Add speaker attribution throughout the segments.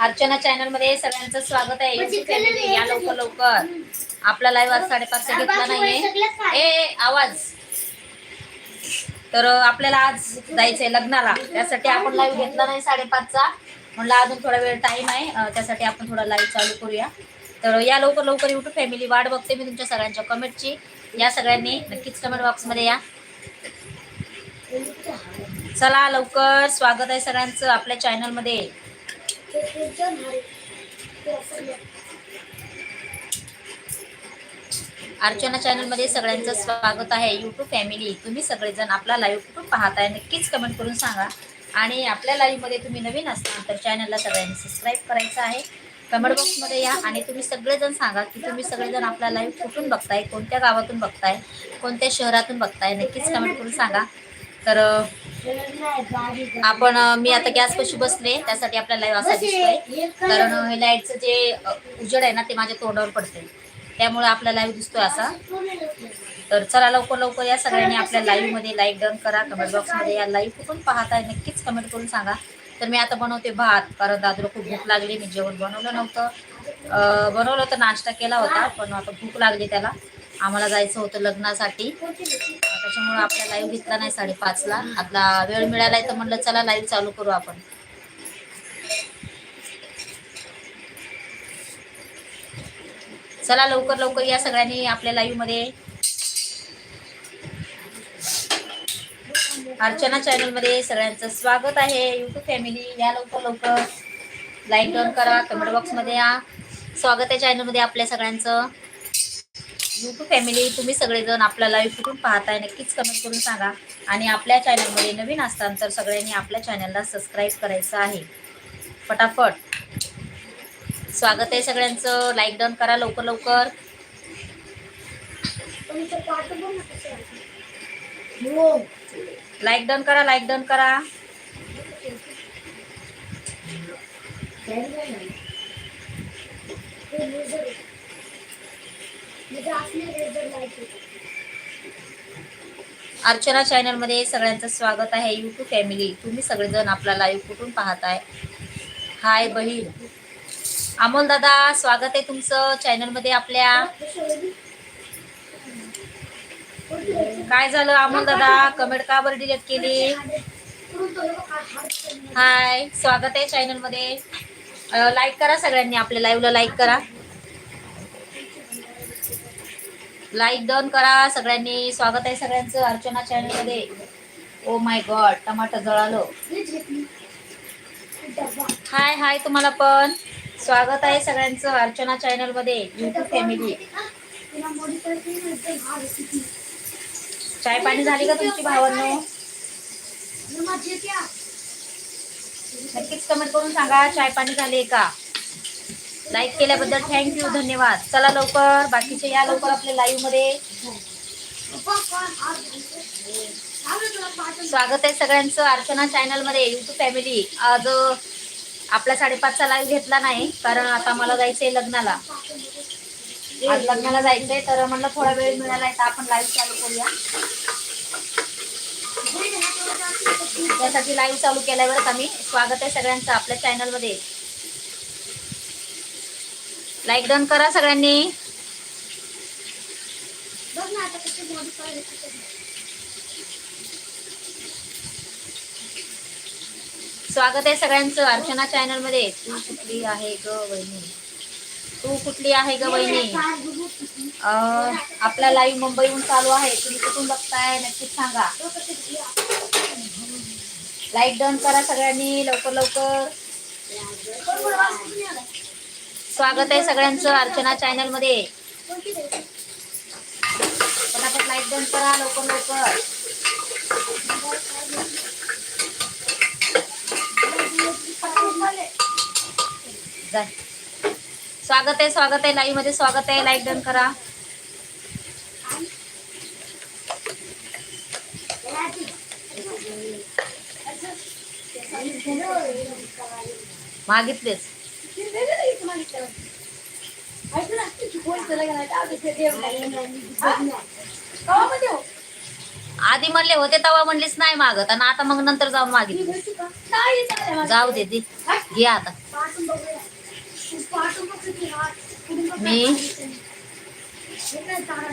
Speaker 1: अर्चना चॅनलमध्ये सगळ्यांचं स्वागत आहे. family. या लवकर लवकर. आपला लाईव्ह आज साडेपाचचा घेतला नाहीये. ए आवाज. तर आपल्याला आज जायचंय लग्नाला. त्यासाठी आपण लाईव्ह घेतला नाही साडेपाचचा. म्हणलं अजून थोडा वेळ टाइम आहे. त्यासाठी आपण थोडा लाईव्ह चालू करूया. तर या लवकर लवकर युट्यूब फॅमिली वाट बघते मी तुमच्या सगळ्यांच्या कमेंटची या सगळ्यांनी नक्कीच कमेंट बॉक्समध्ये या. चला लवकर स्वागत आहे सगळ्यांचं आपल्या चॅनलमध्ये. अर्चना चॅनलमध्ये सगळ्यांचं स्वागत आहे. यूट्यूब फॅमिली तुम्ही सगळेजण आपला लाईव्ह कुठून पाहताय नक्कीच कमेंट करून सांगा. आणि आपल्या लाईव्हमध्ये तुम्ही नवीन असताल तर चॅनलला सगळ्यांनी सबस्क्राईब करायचं आहे. कमेंट बॉक्समध्ये या आणि तुम्ही सगळेजण सांगा की तुम्ही सगळेजण आपला लाईव्ह कुठून बघताय कोणत्या गावातून बघताय कोणत्या शहरातून बघताय नक्कीच कमेंट करून सांगा. तर आपण मी आता गॅसपाशी बसले त्यासाठी आपला लाईव्ह असा दिसतोय. कारण हे लाईटचं जे उजड उजेड आहे ना ते माझ्या तोंडावर पडते त्यामुळे आपला लाईव्ह दिसतोय असा. तर चला लवकर लवकर या सगळ्यांनी आपल्या लाईव्हमध्ये लाईक डन करा. कमेंट बॉक्समध्ये या लाईव्ह कुठून पाहताय नक्कीच कमेंट करून सांगा. तर मी आता बनवते भात. कारण दादूला खूप भूक लागली मी जेवण बनवलं नव्हतं. बनवलं होतं नाश्ता केला होता पण आता भूक लागली त्याला. आम्हाला जायचं होतं लग्नासाठी. त्याच्यामुळे आपला लाईव्ह घेतला नाही साडेपाचला. आपला वेळ मिळालाय तर म्हणलं चला लाईव्ह चालू करू आपण. चला लवकर लवकर या सगळ्यांनी आपल्या लाईव्हमध्ये. अर्चना चॅनलमध्ये सगळ्यांचं स्वागत आहे. युट्यूब फॅमिली या लवकर लवकर. लाईक डाऊन करा. कमेंट बॉक्समध्ये या. स्वागत आहे चॅनलमध्ये आपल्या सगळ्यांचं. युट्यूब फॅमिली तुम्ही सगळेजण आपला लाईव्ह कुठून पाहताय नक्कीच कमेंट करून सांगा. आणि आपल्या चॅनलमध्ये नवीन असताल तर सगळ्यांनी आपल्या चॅनलला सबस्क्राईब करायचं आहे. फटाफट. स्वागत आहे सगळ्यांचं. लाईक डाऊन करा लवकर लवकर. लाईक डाऊन करा लाईक डाऊन करा. अर्चना चॅनलमध्ये सगळ्यांचं स्वागत आहे. यूट्यूब फॅमिली तुम्ही सगळेजण आपला लाईव्ह कुठून पाहताय? हाय बहीण. अमोल दादा स्वागत आहे तुमचं चॅनलमध्ये आपल्या. काय झालं अमोल दादा? कमेंट का बरं डिलीट केली? हाय स्वागत आहे चॅनलमध्ये लाईक करा सगळ्यांनी आपल्या लाईव्हला लाईक करा. लाईक डन करा. सगळ्यांनी स्वागत आहे सगळ्यांचं अर्चना चॅनलमध्ये ओ माय गॉड टमाटर जळालो. हाय हाय तुम्हाला पण. स्वागत आहे सगळ्यांचं अर्चना चॅनलमध्ये युट्यूब फॅमिली चाय पाणी झाली का तुमची भावांनो? नक्कीच कमेंट करून सांगा चाय पाणी झाले का? लाईक केल्याबद्दल थँक्यू धन्यवाद. चला लवकर बाकीचे या लवकर आपल्या लाईव्हमध्ये. स्वागत आहे सगळ्यांचं अर्चना चॅनलमध्ये युट्यूब फॅमिली आज आपला साडेपाचचा लाईव्ह घेतला नाही कारण आता मला जायचंय लग्नाला. आज लग्नाला जायचंय तर म्हणलं थोडा वेळ मिळाला तर आपण लाईव्ह चालू करूया. त्यासाठी लाईव्ह चालू केल्यावरच आम्ही स्वागत आहे सगळ्यांचं आपल्या चॅनलमध्ये. लाईक डन करा सगळ्यांनी. स्वागत आहे सगळ्यांचं अर्चना चॅनलमध्ये. तू कुठली आहे ग वहिनी? तू कुठली आहे ग वहिनी? आपला लाईव्ह मुंबईहून चालू आहे. तुम्ही कुठून बघताय नक्कीच सांगा. लाईक डन करा सगळ्यांनी लवकर लवकर. स्वागत आहे सगळ्यांचं अर्चना चॅनलमध्ये. पटापट लाईक डन करा लवकर लवकर. स्वागत आहे स्वागत आहे लाईव्हमध्ये स्वागत आहे लाईक डन करा. मागितलेच आधी म्हणले होते तेव्हा म्हणलीस नाही मागत. आणि आता मग नंतर जाऊन मागितली. जाऊ दे दे. घे आता. मी?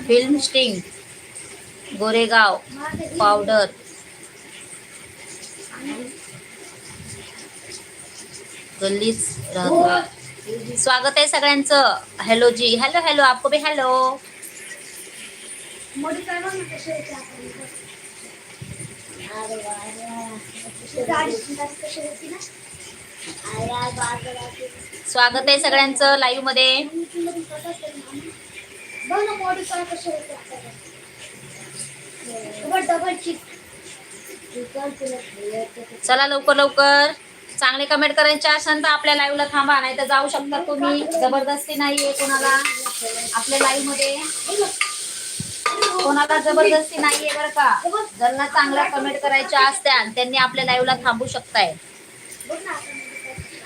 Speaker 1: फिल्म स्टिंग. गोरेगाव. पावडर. गल्लीच राहतो. स्वागत आहे सगळ्यांचं. हॅलो जी. हॅलो हॅलो आपको भी हॅलो स्वागत आहे सगळ्यांचं
Speaker 2: लाईव्हमध्ये.
Speaker 1: चला लवकर लवकर. चांगले कमेंट करायचे असेल तर आपल्या लाईव्हला थांबा नाही तर जाऊ शकता तुम्ही. जबरदस्ती नाहीये कोणाला. आपल्या लाईव्हमध्ये. कोणाला जबरदस्ती नाहीये बरं का. ज्यांना चांगल्या कमेंट करायच्या असत्या त्यांनी आपल्या लाईव्हला थांबू शकताय.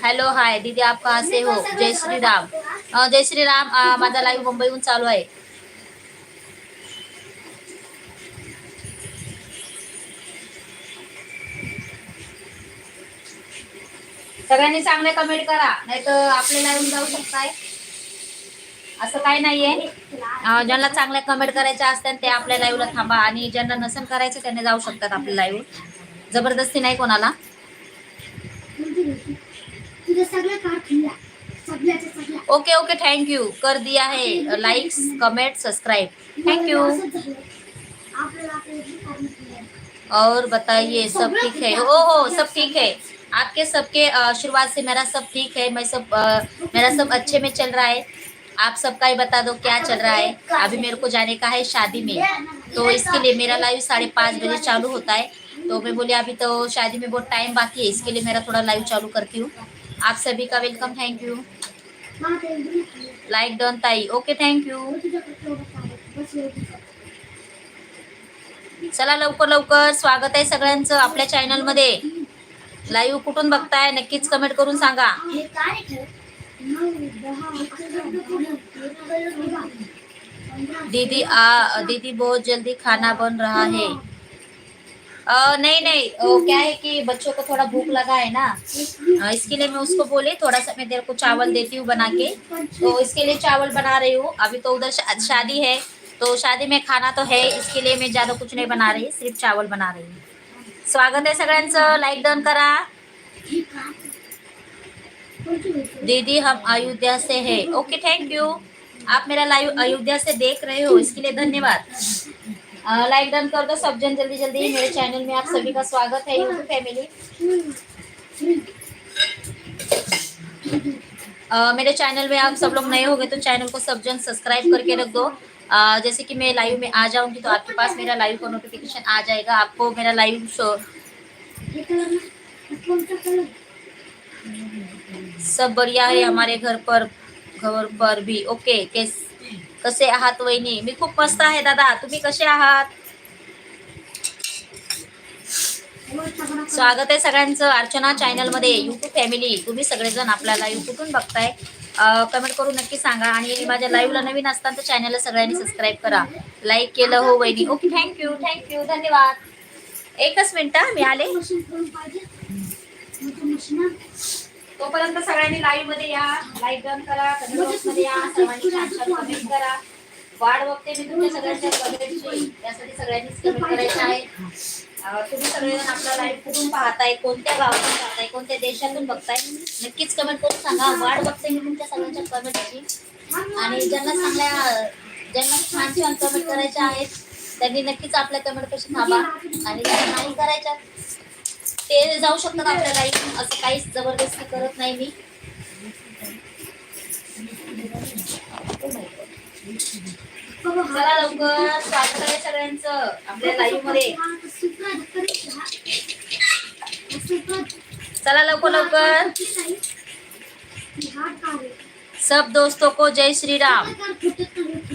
Speaker 1: हॅलो हाय दीदी आप कसे हो? जय श्रीराम. जय श्रीराम. माझा लाईव्ह मुंबईहून चालू आहे. सगळ्यांनी चांगले कमेंट करा. नाही तर आपले लाईव्ह जाऊ शकताय. असं काही नाहीये. ज्यांना चांगल्या कमेंट करायच्या असतात ते आपल्या लाईव्हला थांबा. आणि ज्यांना नसन करायचं त्यांनी जाऊ शकतात आपल्या लाईव्ह जबरदस्ती नाही कोणाला. ओके ओके थँक्यू कर दिया है. Likes comment subscribe thank you
Speaker 2: असंच झालं. आपल्याला आपले कार्ड खुलले.
Speaker 1: और बताइए सब ठीक है? ओ हो सब ठीक है. आपके सबके आशीर्वाद से मेरा सब ठीक है मैं सब मेरा सब अच्छे में चल रहा है। आप सबका ही बता दो क्या चल रहा है? अभी मेरे को जाने का है शादी में। तो इसके लिए मेरा लाइव साढ़े पाँच बजे चालू होता है। तो मैं बोली अभी तो शादी में बहुत टाइम बाकी है इसके लिए मेरा थोड़ा लाइव चालू करती हूँ। आप सभी का welcome thank you like done ताई। ओके थैंक यू चला लवकर लवकर. स्वागत आहे सगळ्यांचं आपल्या चॅनलमध्ये. लाईव्ह कुठून बघताय? नक्कीच कमेंट करून सांगा.
Speaker 2: हे अकरा, बारा, पंधरा,
Speaker 1: दीदी आ दीदी बहुत जल्दी खाना बन रहा है. अ, नहीं नहीं ओ, क्या है कि बच्चों को थोड़ा भूख लगा है ना? अ, इसके लिए मैं उसको बोले थोड़ा सा मैं तेरे को चावल देती हूँ बना के। तो इसके लिए चावल बना रही हूँ। अभी तो उधर शादी है तो शादी में खाना तो है इसके लिए मैं ज़्यादा कुछ नहीं बना रही सिर्फ़ चावल बना रही हूँ। स्वागत आहे सगळ्यांचं. लाईक डन करा.
Speaker 2: हे?
Speaker 1: दीदी, हम अयोध्या से है. ओके थैंक यू आप मेरा लाइव अयोध्या से देख रहे हो, इसके लिए धन्यवाद. लाइक डन कर दो सब जन जल्दी जल्दी. मेरे चैनल में आप सभी का स्वागत है यूट्यूब फैमिली. मेरे चैनल में आप सब लोग नए हो गए तो चैनल को सब जन सब्सक्राइब करके रख दो. जैसे कि मैं लाइव में आ जाऊंगी तो आपके पास मेरा लाइव का नोटिफिकेशन आ जाएगा। आपको मेरा लाइव शो सब बढ़िया है हमारे घर पर घर पर भी। ओके केस कसे आहात वहिनी? मी खूप मस्त आहे दादा। तुम्ही कसे आहात? स्वागत आहे सगळ्यांचं अर्चना चॅनलमध्ये. युट्यूब फॅमिली तुम्ही सगळेजण आपल्याला लाईव्ह कुठून बघताय. कमेंट करून नक्की सांगा. आणि माझ्या लाईव्हला नवीन असताना तर चॅनलला सगळ्यांनी सबस्क्राईब करा. लाईक केलं हो वहिनी. ओके थँक्यू थँक्यू धन्यवाद. एकच मिनिट मी आले. तोपर्यंत सगळ्यांनी लाईव्हमध्ये या. लाईक डन करा. कमेंटमध्ये या. सर्वांनी कमेंट करा. वाढ बघते मी तुमच्या सगळ्यांच्या त्यासाठी सगळ्यांनीच कमेंट करायचं आहे. तुम्ही सगळेजण आपला लाईव्ह कुठून पाहताय कोणत्या गावातून पाहताय कोणत्या देशातून बघताय नक्कीच कमेंट करून सांगा. वाढ बघते मी तुमच्या सगळ्यांच्या कमेंटची आणि ज्यांना चांगल्या ज्यांना छान छान कमेंट करायच्या आहेत त्यांनी नक्कीच आपल्या कमेंट कशी थांबा. आणि ज्यांना नाही करायच्या ते जाऊ शकतात आपल्या लाईव्ह असं काहीच जबरदस्ती करत नाही मी.
Speaker 2: बघा,
Speaker 1: चला लवकर स्वागत आहे सगळ्यांचं आपल्या
Speaker 2: लाईव्हमध्ये
Speaker 1: चला लवकर लवकर. सब दोस्तों को जय श्री राम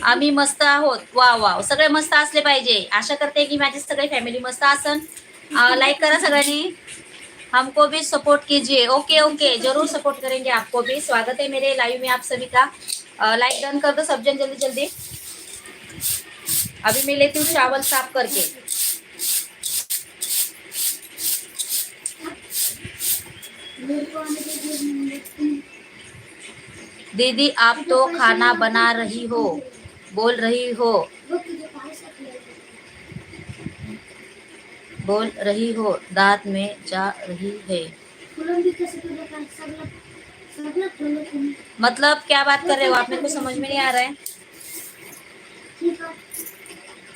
Speaker 1: आम्ही मस्त आहोत. वा वा सगळे मस्त असले पाहिजे. आशा करते की माझी सगळी फॅमिली मस्त असन. लाइक करा सगळ्यांनी. हमको भी सपोर्ट कीजिए. ओके ओके जरूर सपोर्ट करेंगे आपको भी. स्वागत है मेरे लाइव में आप सभी का. लाइक डन कर दो सब जन जल्दी जल्दी. अभी मैं लेती हूँ चावल साफ़ करके। दीदी, आप तो खाना बना रही हो, बोल रही हो। बोल रही हो, दांत में जा रही है। मतलब क्या बात कर रहे हो? आप मेरे को समझ में नहीं आ रहा है।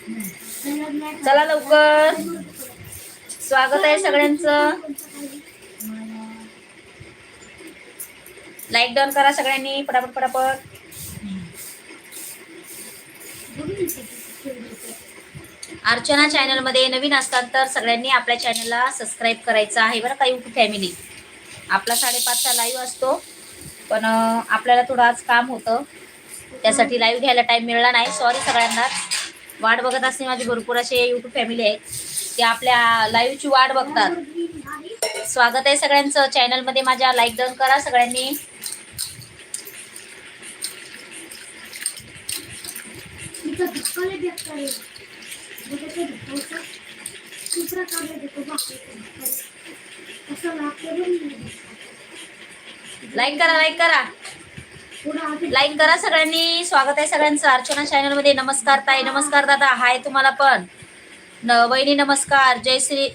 Speaker 2: चला
Speaker 1: लवकर. स्वागत आहे सगळ्यांचं. लाईक डाऊन करा सगळ्यांनी पटापट पटापट. अर्चना चॅनलमध्ये नवीन असतात तर सगळ्यांनी आपल्या चॅनलला सबस्क्राईब करायचं आहे बरं काही फॅमिली आपला साडेपाचचा लाईव्ह असतो पण आपल्याला थोडं आज काम होतं. त्यासाठी लाईव्ह घ्यायला टाईम मिळाला नाही. सॉरी सगळ्यांनाच वाट बघत असते माझी भरपूर असे यूट्यूब फॅमिली आहेत ते आपल्या लाईव्हची वाट बघतात. स्वागत आहे सगळ्यांचं. चॅनलमध्ये माझ्या लाईक डन करा सगळ्यांनी. लाईक करा लाईक करा. लाईक करा सगळ्यांनी. स्वागत आहे सगळ्यांचं अर्चना चॅनलमध्ये नमस्कार ताई नमस्कार दादा. हाय तुम्हाला पण. न वहिनी नमस्कार. जय श्री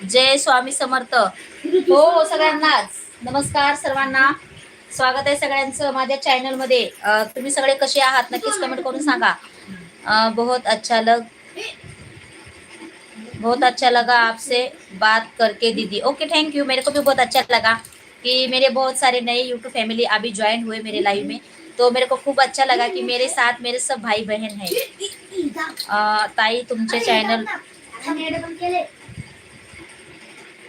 Speaker 1: जय स्वामी समर्थ. हो हो सगळ्यांनाच. नमस्कार सर्वांना. स्वागत आहे सगळ्यांचं माझ्या चॅनलमध्ये मध्ये तुम्ही सगळे कसे आहात? नक्कीच कमेंट करून सांगा. बहुत अच्छा लग बहुत अच्छा लगा आपसे बात करके दीदी. ओके थैंक यू मेरे को भी बहुत अच्छा लगा. कि मेरे बहुत सारे नए यूट्यूब फैमिली अभी ज्वाइन हुए मेरे लाइव में। तो मेरे को खूब अच्छा लगा कि मेरे साथ मेरे सब भाई बहन हैं ताई तुमचे चॅनल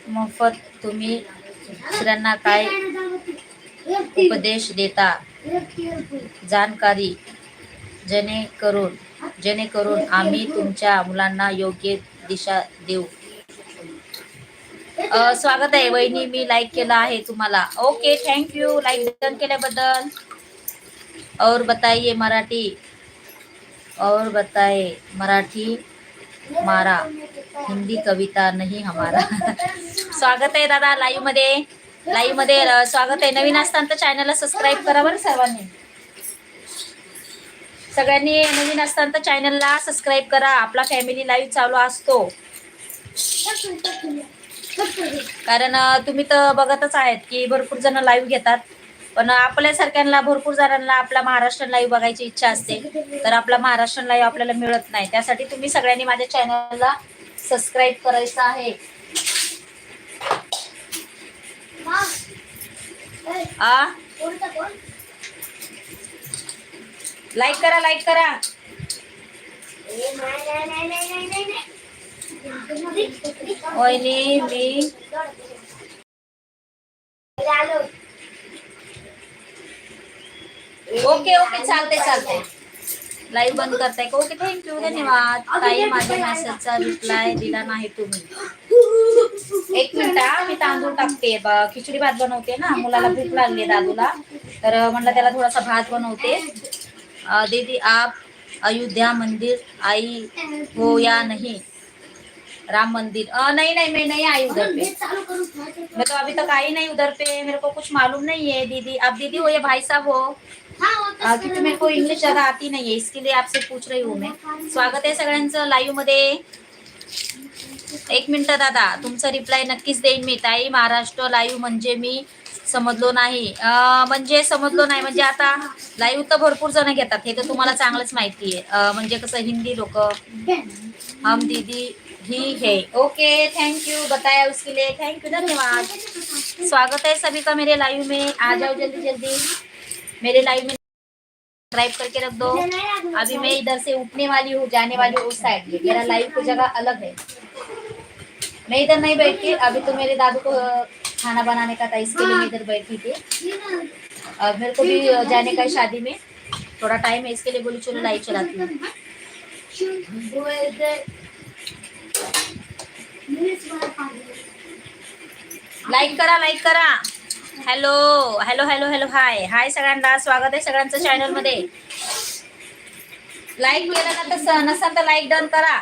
Speaker 1: मोफत तुम्ही दुसऱ्यांना काय उपदेश देता, जानकारी, जेणेकरून जेणेकरून आम्ही तुमच्या मुलांना योग्य दिशा देऊ। स्वागत आहे वहिनी. मी लाईक केलं आहे तुम्हाला. ओके थँक्यू लाईक डन केल्याबद्दल. और बताइए मराठी. और बताए मराठी मारा. हिंदी कविता नहीं हमारा. स्वागत आहे दादा लाईव्हमध्ये. लाईव्हमध्ये स्वागत आहे. नवीन असताना तर चॅनलला सबस्क्राईब करा बरं सर्वांनी. सगळ्यांनी नवीन असताना तर चॅनलला सबस्क्राईब करा. आपला फॅमिली लाईव्ह चालू असतो. कारण तुम्ही तर बघतच आहेत की भरपूर जण लाईव्ह घेतात. पण आपल्यासारख्यांना भरपूर जणांना आपला महाराष्ट्र लाईव्ह बघायची इच्छा असते. तर आपला महाराष्ट्र लाईव्ह आपल्याला मिळत नाही. त्यासाठी तुम्ही सगळ्यांनी माझ्या चॅनलला सबस्क्राईब करायचं आहे. आ? लाईक करा लाईक करा. वहिनी मी ओके ओके चालते चालते लाईव्ह बंद करताय का? ओके थँक्यू धन्यवाद. ताई माझ्या मेसेजचा रिप्लाय दिला नाही तुम्ही. एक मिनिट मी तांदूळ टाकते. खिचडी भात बनवते ना मुलाला भूक लागली दादूला. तर म्हटलं म्हणलं त्याला थोडासा भात बनवते. दीदी आप अयोध्या मंदिर आई हो या नहीं. राम मंदिर. अं, नहीं नहीं मैं नहीं आई उधर पे. मैं तो अभी तक आई नहीं उधर पे मेरे को कुछ मालूम नहीं है दीदी. अब दीदी हो या भाई साहब हो.
Speaker 2: हा,
Speaker 1: आ, क्योंकि मेरे को इंग्लिश ज्यादा आती नहीं है इसके लिए आपसे पूछ रही हूँ मैं. स्वागत आहे सगळ्यांचं लाईव्हमध्ये. एक मिनिट दादा. तुमचा रिप्लाय नक्कीच देईन मी. ताई महाराष्ट्र लाईव्ह म्हणजे मी समजलो नाही. म्हणजे समजलो नाही. म्हणजे आता लाईव्ह तर भरपूर जण घेतात. हे तर तुम्हाला चांगलंच माहिती आहे. म्हणजे कसं हिंदी लोक. हम दीदी ही है ओके थैंक यू बताया उसके लिए थैंक यू धन्यवाद। स्वागत है सभी का मेरे लाइव में, आ जाओ जल्दी जल्दी। मेरे लाइव में सब्सक्राइब करके रख दो। अभी मैं इधर से उठने वाली हूँ, जाने वाली हूँ उस साइड में। मेरा लाइव की जगह अलग है। मैं इधर नहीं बैठी अभी तो मेरे दादू को खाना बनाने का था, इसके लिए इधर बैठी थी। अब मेरे को भी जाने का शादी में। थोड़ा टाइम है, इसके लिए बोली, चलो लाइव चलाती हूँ। लाईक करा लाईक करा. Hello hello hello hello hi hi सगळ्यांना स्वागत आहे सगळ्यांचं चॅनलमध्ये. लाईक केलं ना तर स- नसेल तर लाईक डन करा.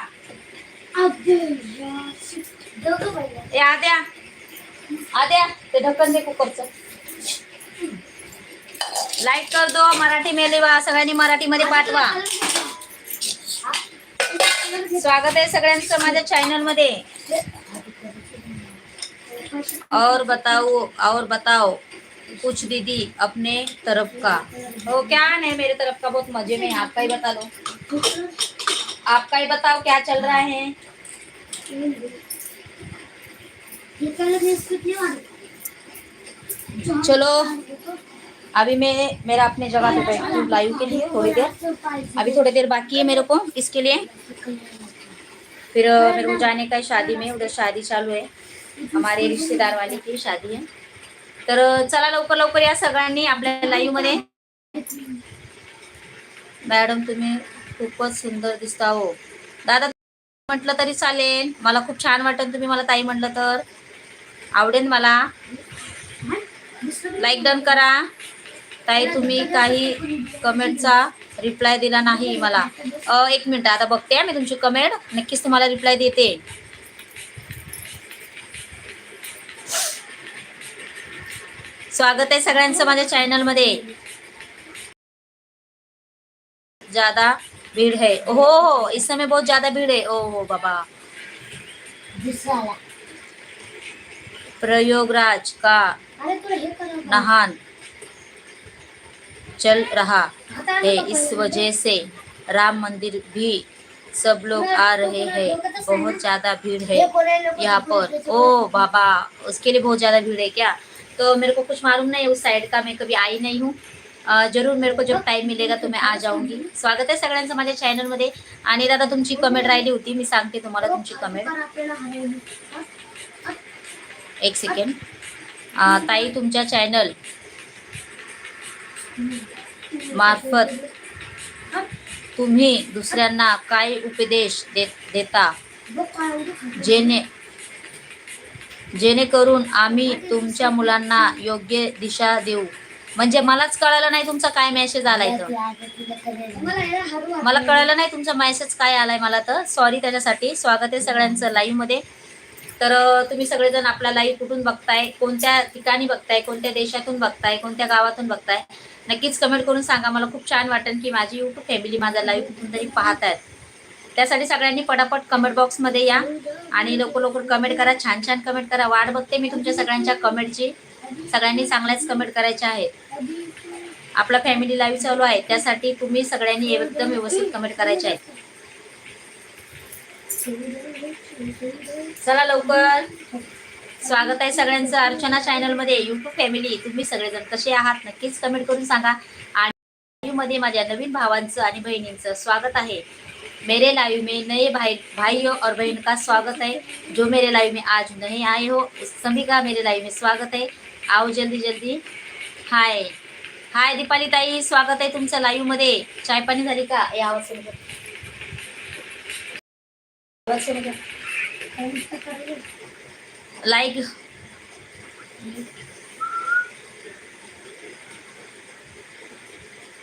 Speaker 2: दोघं
Speaker 1: द्या आद्या ते ढक्कन दे कुकरचं. लाईक कर दो मराठी मेले वा सगळ्यांनी मराठीमध्ये पाठवा. स्वागत सगळ्यांचं माझ्या चॅनल मध्ये. और बताओ और बताओ, कुछ दीदी अपने तरफ़ का। हो, क्या है मेरे तरफ़ का? बहुत मज़े में, आपका ही बता दो। आपका ही बताओ, क्या चल रहा है
Speaker 2: हे?
Speaker 1: चलो अभी मैं मेरा अपने जगह पे बैठती हूँ लाइव के लिए थोड़ी देर। अभी थोड़ी देर बाकी है मेरे को इसके लिए। फिर मेरे को जाने का है शादी में उधर शादी चालू है। हमारे रिश्तेदार वाली की शादी है। तर चला लवकर लवकर या सगळ्यांनी आपल्या लाईव्हमध्ये। मॅडम तुम्ही खूपच सुंदर दिसता हो। दादा म्हटलं तरी चालेल. मला खूप छान वाटेल तुम्ही मला ताई म्हटलं तर. आवडेल मला. लाईक डन करा. ताई तुम्ही काही कमेंटचा रिप्लाय दिला नाही मला. अ, एक मिनिट आता बघते हा मी तुमची कमेंट नक्कीच तुम्हाला रिप्लाय देते. स्वागत आहे सगळ्यांचं माझ्या चॅनलमध्ये ज़्यादा भीड़ है. हो हो इस समय बहुत ज़्यादा भीड़ है. ओ हो बाबा. प्रयोगराज का
Speaker 2: हे
Speaker 1: नहान. चल रहा है इस वजह से। राम मंदिर भी सब लोग आ रहे हैं। बहुत ज्यादा भीड़ है यहाँ पर। ओ बाबा उसके लिए बहुत ज़्यादा भीड़ है क्या? तो मेरे को कुछ मालूम नहीं उस साइड का मैं कभी आई नहीं हूँ। जरूर मेरे को जब टाइम मिलेगा तो मैं आ जाऊंगी। स्वागत आहे सगळ्यांचं माझ्या चॅनलमध्ये आणि दादा तुमची कमेंट राहिली होती मी सांगते तुम्हाला तुमची कमेंट एक सेकंड ताई तुमच्या चॅनल मार्फत तुम्ही दुसऱ्यांना काय उपदेश दे देता? जेणे जेणेकरून आम्ही तुमच्या मुलांना योग्य दिशा देऊ. म्हणजे मलाच कळालं नाही तुमचा काय मेसेज आलाय तर.
Speaker 2: मला हे
Speaker 1: कळलं नाही तुमचा मेसेज काय आलाय मला तर. सॉरी त्याच्यासाठी. स्वागत आहे सगळ्यांचं लाईव्हमध्ये. तर तुम्ही सगळेजण आपला लाईव्ह कुठून बघताय? कोणत्या ठिकाणी बघताय? कोणत्या देशातून बघताय? कोणत्या गावातून बघताय? नक्कीच कमेंट करून सांगा. मला खूप छान वाटेल की माझी युट्यूब फॅमिली माझा लाईव्ह कुठून तरी पाहत आहेत त्यासाठी सगळ्यांनी पटापट कमेंट बॉक्समध्ये या आणि लवकर लवकर कमेंट करा. छान छान कमेंट करा. वाट बघते मी तुमच्या सगळ्यांच्या कमेंटची सगळ्यांनी चांगल्याच कमेंट करायच्या आहेत. आपला फॅमिली लाईव्ह चालू आहे. त्यासाठी तुम्ही सगळ्यांनी एकदम व्यवस्थित कमेंट करायचे आहेत. चला लवकर. स्वागत आहे सगळ्यांचं अर्चना चॅनलमध्ये. युट्यूब फॅमिली तुम्ही सगळेजण कसे आहात? नक्कीच कमेंट करून सांगा. आणि मध्ये माझ्या नवीन भावांचं आणि बहिणींचं स्वागत आहे. मेरे लाइव में नए भाई भाइयों हो और बहन का स्वागत है जो मेरे लाइव में आज नहीं आए हो सभी का मेरे लाइव में स्वागत है आओ जल्दी जल्दी. हाय हाय दीपाली ताई. स्वागत आहे तुमचं लाईव्हमध्ये. चाय पाणी झाली का? या आवाज लाईक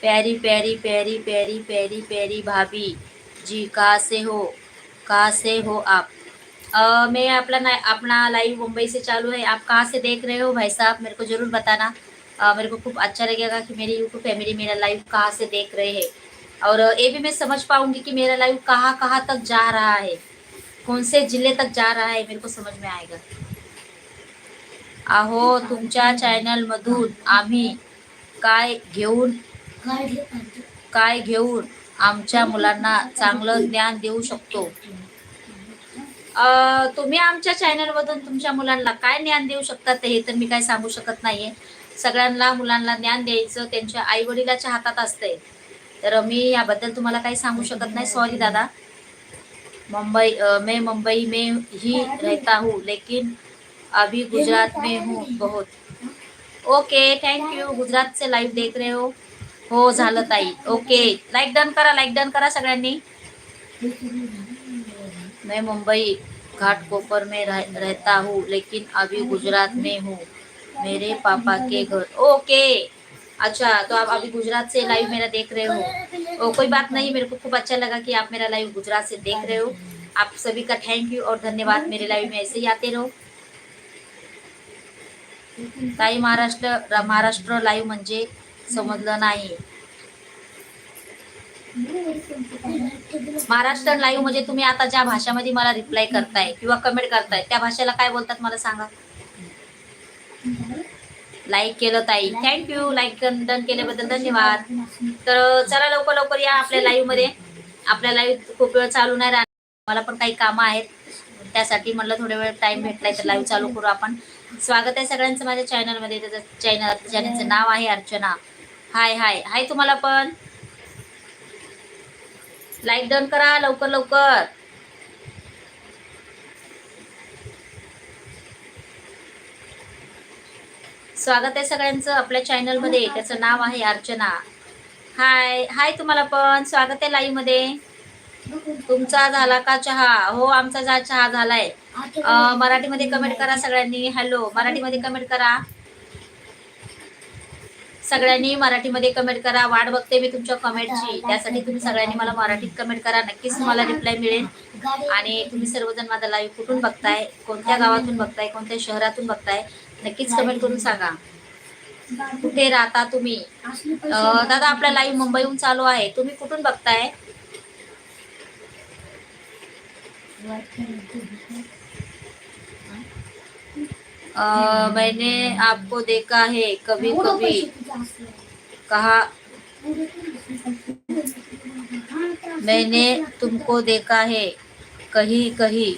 Speaker 1: प्यारी प्यारी प्यारी प्यारी प्यारी प्यारी भाभी। जी कहाँ से हो? कहाँ से हो आप? अ, मैं अपना अपना लाइव मुंबई से चालू है। आप कहाँ से देख रहे हो भाई साहब? मेरे को ज़रूर बताना। अ, मेरे को खूब अच्छा लगेगा कि मेरी यूट्यूब फैमिली मेरा लाइव कहाँ से देख रहे हैं। और ये भी मैं समझ पाऊँगी कि मेरा लाइव कहाँ कहाँ तक जा रहा है। कौन से जिले तक जा रहा है मेरे को समझ में आएगा। अहो तुमच्या चॅनलमधून आम्ही काय घेऊन?
Speaker 2: काय
Speaker 1: घेऊन आमच्या मुलांना चांगलं ज्ञान देऊ शकतो? अ, तुम्ही आमच्या चॅनलमधून तुमच्या मुलांना काय ज्ञान देऊ शकतात ते हे तर मी काय सांगू शकत नाहीये. सगळ्यांना मुलांना ज्ञान द्यायचं त्यांच्या आई वडिलाच्या हातात असते तर मी याबद्दल तुम्हाला काही सांगू शकत नाही. सॉरी दादा. मुंबई मैं मुंबई में ही रहता हूँ लेकिन अभी गुजरात में हूँ बहुत। ओके थँक यू गुजरात से लाईव्ह देख रहे हो। हो झालं ताई ओके लाईक डन करा लाईक डन करा सगळ्यांनी। मैं मुंबई घाटकोपर में रह, रहता हूँ लेकिन अभी गुजरात में हूँ। मेरे पापा के घर। ओके। अच्छा तो आप अभी गुजरात से लाइव मेरा देख रहे हो। ओ, कोई बात नहीं मेरे को खूब अच्छा लगा कि आप मेरा लाइव गुजरात से देख रहे हो। आप सभी का थैंक यू और धन्यवाद मेरे लाइव में ऐसे ही आते रहो। ताई महाराष्ट्र महाराष्ट्र लाईव्ह म्हणजे समजलं नाही. महाराष्ट्र लाईव्ह म्हणजे तुम्ही आता ज्या भाषामध्ये मला रिप्लाय करताय किंवा कमेंट करताय त्या भाषेला काय बोलतात मला सांगा? लाईक केलं ताई. थँक्यू लाईक डन केल्याबद्दल धन्यवाद. तर चला लवकर लवकर या आपल्या लाईव्हमध्ये. आपल्या लाईव्ह खूप वेळ चालू नाही राहणार. मला पण काही कामं आहेत. त्यासाठी म्हटलं थोडा वेळ टाइम भेटलाय तर लाईव्ह चालू करू आपण. स्वागत आहे सगळ्यांचं माझ्या चॅनलमध्ये त्याचं चॅनल चॅनलचं नाव आहे अर्चना. हाय हाय हाय तुम्हाला पण. लाईक डन करा लवकर लवकर. स्वागत आहे सगळ्यांचं आपल्या चॅनलमध्ये त्याचं नाव आहे अर्चना. हाय हाय तुम्हाला पण. स्वागत आहे लाईव्हमध्ये. तुमचा झाला का चहा? हो आमचा जा चहा झालाय. मराठीमध्ये कमेंट करा सगळ्यांनी. हॅलो मराठीमध्ये कमेंट करा. सगळ्यांनी मराठीमध्ये कमेंट करा. वाट बघते मी तुमच्या कमेंटची त्यासाठी तुम्ही सगळ्यांनी मला मराठीत कमेंट करा. नक्कीच तुम्हाला रिप्लाय मिळेल. आणि तुम्ही सर्वजण माझा लाईव्ह कुठून बघताय? कोणत्या गावातून बघताय? कोणत्या शहरातून बघताय? नक्कीच कमेंट करून सांगा. कुठे राहता तुम्ही? दादा आपला लाईव्ह मुंबईहून चालू आहे. तुम्ही कुठून बघताय? मैंने आपको देखा है कभी कभी। कहा मैंने तुमको देखा है कहीं कहीं।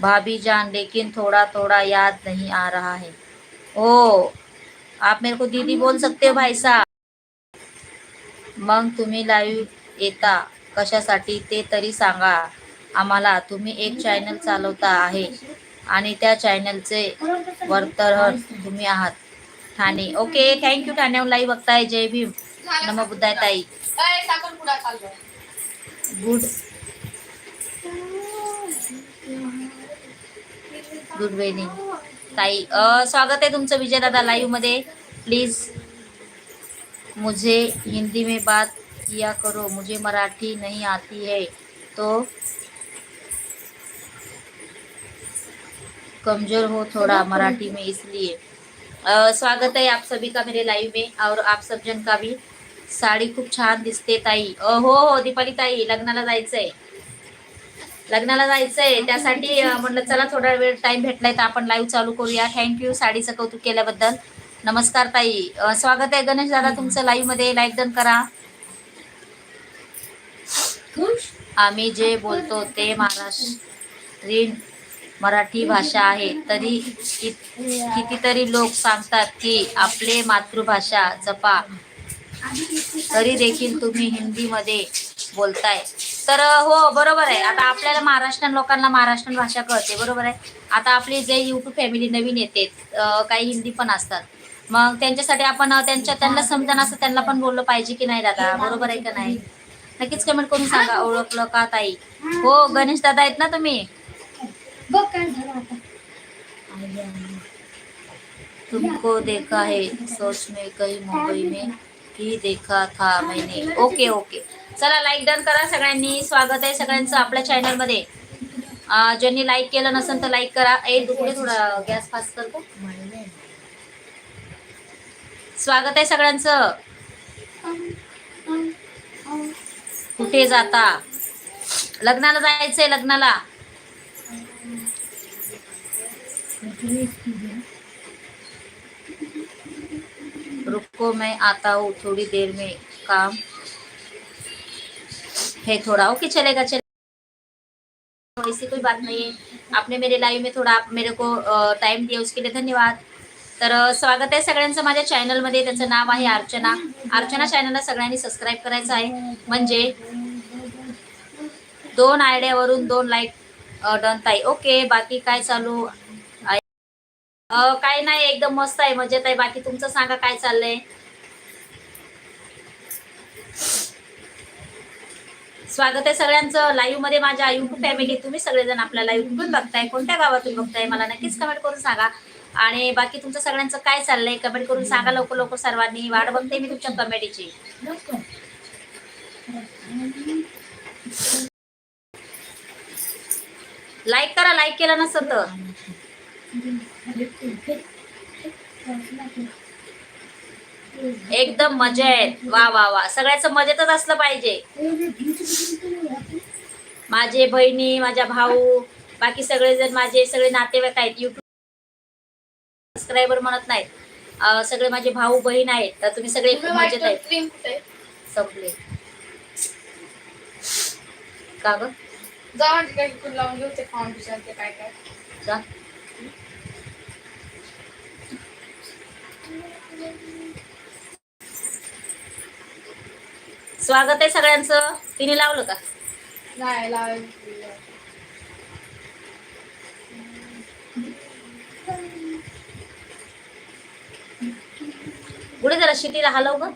Speaker 1: भाभी जान लेकिन थोड़ा थोड़ा याद नहीं आ रहा है। ओ आप मेरे को दीदी बोल सकते हो भाई साहब? मग तुम्ही लाईव्ह येता कशासाठी ते तरी सांगा. आम्हाला तुम्ही एक चॅनल चालवता आहे. आणि त्या चॅनलचे वर्तहर तुम्ही आहात ठाणे. ओके थँक्यू ठाण्याहून लाईव्ह बघताय जय भीम. नम बुद्धाय ताई गुड गुड वेनिंग ताई स्वागत आहे तुमचं विजय दादा लाईव्हमध्ये. प्लीज मुझे हिंदी में बात किया करो. मुझे मराठी नहीं आती है. तो कमजोर हो थोड़ा मराठी में इसलिए। स्वागत है आप सभी का मेरे लाइव में और आप सब जन का भी। साडी खूप छान दिसते ताई। अ, हो हो दीपाली ताई लग्नाला जायचंय। लग्नाला जायचंय त्यासाठी अ, म्हटलं चला थोडा वेळ टाइम भेटलाय तर आपण लाईव्ह चालू करूया. थँक्यू साडीचं कौतुक केल्याबद्दल. नमस्कार ताई. अ, स्वागत आहे गणेश दादा तुमचं लाईव्हमध्ये. लाईक डन करा. आम्ही जे बोलतो ते महाराष्ट्रीयन मराठी भाषा आहे तरी कितीतरी लोक सांगतात की आपले मातृभाषा जपा. तरी देखील तुम्ही हिंदीमध्ये बोलताय. तर हो बरोबर आहे. आता आपल्याला महाराष्ट्रीयन लोकांना महाराष्ट्रीयन भाषा कळते बरोबर आहे. आता आपली जे युट्यूब फॅमिली नवीन येते काही हिंदी पण असतात. मग त्यांच्यासाठी आपण त्यांच्या त्यांना समजा असं त्यांना पण बोललं पाहिजे की नाही दादा बरोबर आहे का नाही? नक्कीच कमेंट करून सांगा ओळखलं का ताई? हो गणेश दादा आहेत ना तुम्ही?
Speaker 2: बघ काय झालं आता.
Speaker 1: तुमको देखा है सोच में कहीं मुंबई में ही देखा था मैंने। ओके ओके चला लाईक डन करा. सगळ्यांनी स्वागत आहे सगळ्यांचं आपल्या चॅनलमध्ये. अं, ज्यांनी लाईक केलं नसेल तर लाईक करा. ए दुकडे थोडा गॅस फास्ट करतो स्वागत आहे सगळ्यांचं. कुठे जाता? लग्नाला जायचंय लग्नाला. रुको मैं आता हूँ थोड़ी देर में काम। है थोड़ा ओके चलेगा चलेगा। ऐसी कोई बात नहीं है। आपने मेरे लाईव्ह में थोडा आप मेरे को टाइम दिया उसके लिए धन्यवाद। तर स्वागत आहे सगळ्यांचं माझ्या चॅनलमध्ये त्याचं नाव आहे अर्चना। अर्चना चॅनलला सगळ्यांनी सबस्क्राईब करायचं आहे. म्हणजे दोन आयडियावरून दोन लाईक डन ताई. ओके बाकी काय चालू? काय नाही एकदम मस्त आहे. मजेत आहे. बाकी तुमचं सांगा काय चाललंय? स्वागत आहे सगळ्यांचं. लाईव्हमध्ये माझ्या युट्यूब फॅमिली तुम्ही सगळेजण आपल्या लाईव्ह कुठून बघताय. कोणत्या गावातून बघताय? मला नक्कीच कमेंट करून सांगा. आणि बाकी तुमचं सगळ्यांचं काय चाललंय? कमेंट करून सांगा लवकर लवकर सर्वांनी. वाट बघते मी तुमच्या कमेडीची लाईक करा. लाईक केलं नसतं तर. एकदम मजेत वा वा वा. सगळ्याचं मजेतच असलं पाहिजे. माझे बहिणी माझ्या भाऊ बाकी सगळेजण माझे सगळे नातेवाईक आहेत. युट्यूब सबस्क्रायबर म्हणत नाहीत. सगळे माझे भाऊ बहीण आहेत. तर तुम्ही सगळे मजेत आहेत. संपले. का ग?
Speaker 3: जा म्हणजे लावून घेऊ ते फाउंडेशन ते काय काय.
Speaker 1: जा. स्वागत आहे सगळ्यांचं. तिने लावलं का?
Speaker 3: नाही लावायचं
Speaker 1: पुढे जरा शिटीला हलव ग.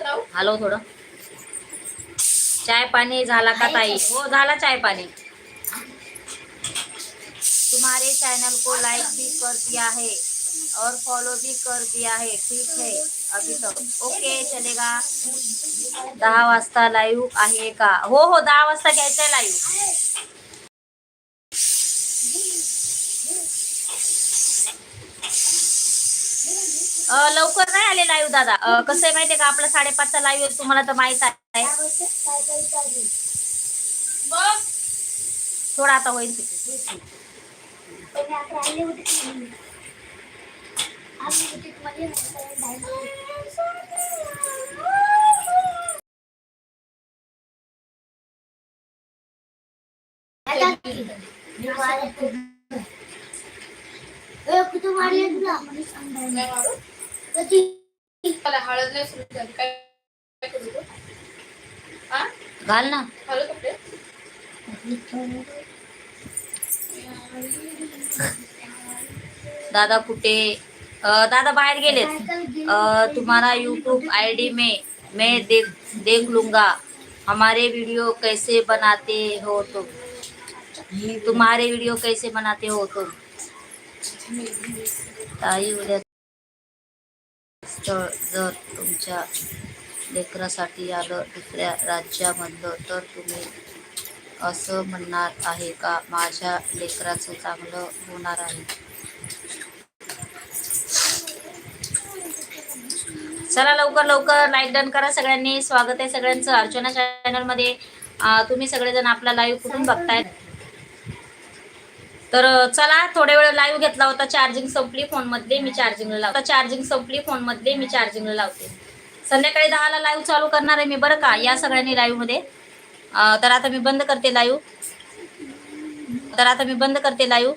Speaker 3: राहू
Speaker 1: हलव थोडं. चाय पानी झाला का ताई? हो झाला चाय पानी तुम्हारे चैनल को लाइक भी कर दिया है और फॉलो भी कर दिया है। ठीक है अभी तक ओके चलेगा। दहा वाजता लाईव्ह आहे का? हो हो दहा वाजता घ्यायचं आहे लाईव्ह लवकर नाही आले लाईव्ह दादा. अ, कसं आहे माहितीये का? आपला साडेपाचचा लाईव्ह तुम्हाला तर माहीत आहे. थोडा आता होईल.
Speaker 3: नाही मारू मला हळद नाही सुरू झाली काय काय करू
Speaker 1: घाल ना
Speaker 3: हळद कपडे
Speaker 1: दादा कुठे दादा बाहेर गेलेत तुम्हारा यूट्यूब आईडी में मैं देख देख लूँगा हमारे वीडियो कैसे बनाते हो तुम तुम्हारे वीडियो कैसे बनाते हो तुम ताई स्थळ जर तुमच्या लेकरासाठी आलं दुसऱ्या राज्यामधलं तर तुम्ही असं म्हणणार आहे का? माझ्या लेकराचं चांगलं होणार आहे. चला लवकर लवकर. लाईक डन करा सगळ्यांनी. स्वागत आहे सगळ्यांचं अर्चना चॅनलमध्ये तुम्ही सगळेजण आपला लाईव्ह कुठून बघतायत तर चला थोड्या वेळ लाईव्ह घेतला होता चार्जिंग संपली फोनमध्ये मी चार्जिंगला लावते. चार्जिंग संपली फोनमध्ये मी चार्जिंगला लावते. संध्याकाळी दहाला लाईव्ह चालू करणार आहे मी बरं का? या सगळ्यांनी लाईव्हमध्ये तर आता मी बंद करते लाईव्ह तर आता मी बंद करते लाईव्ह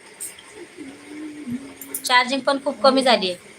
Speaker 1: चार्जिंग पण खूप कमी झाली आहे.